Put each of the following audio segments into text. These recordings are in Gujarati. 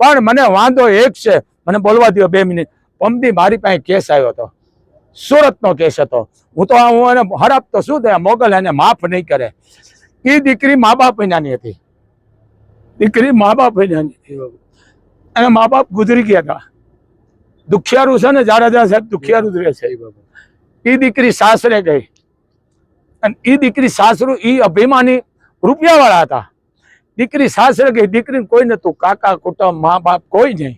પણ મને વાંધો એક છે. મને બોલવા દો બે મિનિટ. પમદી મારી પાસે કેસ આવ્યો હતો. સુરતનો કેસ હતો. હું તો હું એને હડપતો શું થયા? મોગલ એને માફ નહીં કરે. એ દીકરી મા બાપ વિનાની હતી. દીકરી મા બાપ વિનાની હતી અને મા બાપ ગુજરી ગયા હતા. દુખિયારું છે ને જાડેજા સાહેબ, દુખિયારું રહે છે એ દીકરી સાસરે ગઈ. અને એ દીકરી સાસરું એ અભિમાની રૂપિયાવાળા હતા. દીકરી સાસરે ગઈ દીકરીને કોઈ નતું કાકા કુટુંબ મા બાપ કોઈ નહીં.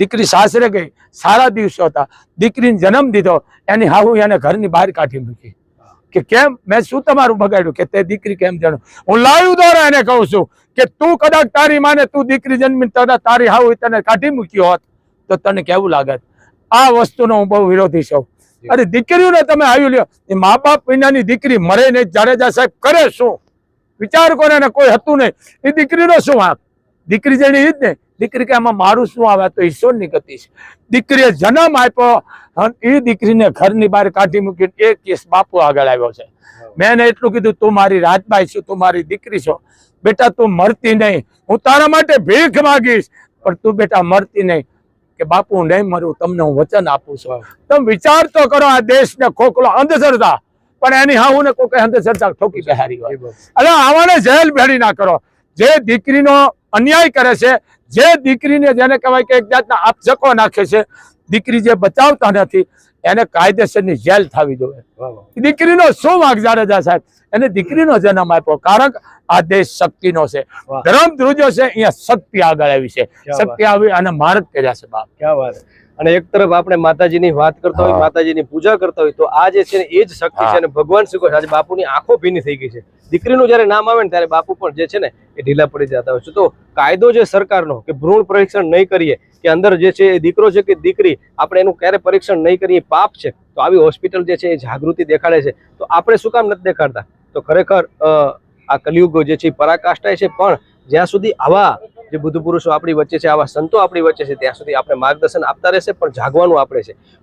દીકરી સાસરે ગઈ સારા દિવસો હતા. દીકરીને જન્મ દીધો એની હાહુ એને ઘરની બહાર કાઢી મૂકી. કે કેમ? મેં શું તમારું બગાડ્યું? કે તે દીકરી કેમ જાણું હું લાઈવ દ્વારા એને કહું છું કે તું કદાચ તારી માને તું દીકરી જન્મી કદાચ તારી હાહુ તને કાઢી મૂક્યો હોત તો તને કેવું લાગત આ વસ્તુનો હું બહુ વિરોધી છું. અરે દીકરીઓને તમે આવ્યું લ્યો. એ મા બાપ વિનાની દીકરી મરે નહીં જાડેજા સાહેબ કરે શું? વિચાર કરો ને કોઈ હતું નહીં. એ દીકરીનો શું વાંક? દીકરી જેની ઈ જ ને દીકરી કે આમાં મારું શું આવે? તો ઈશ્વરની ગતિ છે. દીકરીએ જન્મ આપ્યો એ દીકરીને ઘરની બહાર કાઢી મૂકીને એ કેસ બાપુ આગળ આવ્યો છે. મેં એને એટલું કીધું, તું મારી રાજબાઈ છું, તું મારી દીકરી છો. બેટા, તું મરતી નહીં. હું તારા માટે ભીખ માગીશ. પણ તું બેટા, મરતી નહીં. કે બાપુ નહીં મરું. તમને હું વચન આપું છું. તમે વિચાર તો કરો, આ દેશને ખોખલો અંધશ્રદ્ધા. પણ એની હા હું ને કોઈ અંધશ્રદ્ધા ઠોકી બેહારી હોય. અરે આવાને જેલ ભેડી ના કરો. જે દીકરીનો અન્યાય કરે છે જે દીકરીને જેને કહેવાય કે એક જાતના આપજકો નાખે છે દીકરી જે બચાવતા નથી એને કાયદેસરની જેલ થવી જોઈએ. દીકરીનો શું વાંક જાડેજા સાહેબ? એને દીકરીનો જન્મ આપ્યો કારણ આ દેશ શક્તિનો છે. ધર્મ ધ્રુજો છે અહીંયા શક્તિ આગળ આવી છે. શક્તિ આવી અને માર્ગ કર્યા છે બાપ. ક્યાં વાત. અને એક તરફ આપણે માતાજીની વાત કરતા હોય માતાજીની પૂજા કરતા હોય તો આ જે છે એ જ શક્તિ છે અને ભગવાન શ્રી કૃષ્ણ આજે બાપુની આંખો ભીની થઈ ગઈ છે. દીકરીનું જ્યારે નામ આવે ને ત્યારે બાપુ પણ જે છે ને એ ઢીલા પડી જતા હોય છે. તો કાયદો જે સરકારનો કે ભ્રૂણ પરીક્ષણ નહીં કરીએ કે અંદર જે છે એ દીકરો છે કે દીકરી આપણે એનું ક્યારે પરીક્ષણ નહીં કરીએ પાપ છે તો આવી હોસ્પિટલ જે છે એ જાગૃતિ દેખાડે છે. તો આપણે શું કામ નથી દેખાડતા? તો ખરેખર આ કલિયુગો જે છે એ પરાકાષ્ઠાય છે પણ જ્યાં સુધી આવા જે બુદ્ધ પુરુષો આપણી વચ્ચે છે, આવા સંતો આપણી વચ્ચે છે, ત્યાં સુધી આપણે માર્ગદર્શન આપતા રહેશે, પણ જાગવાનું આપણે છે.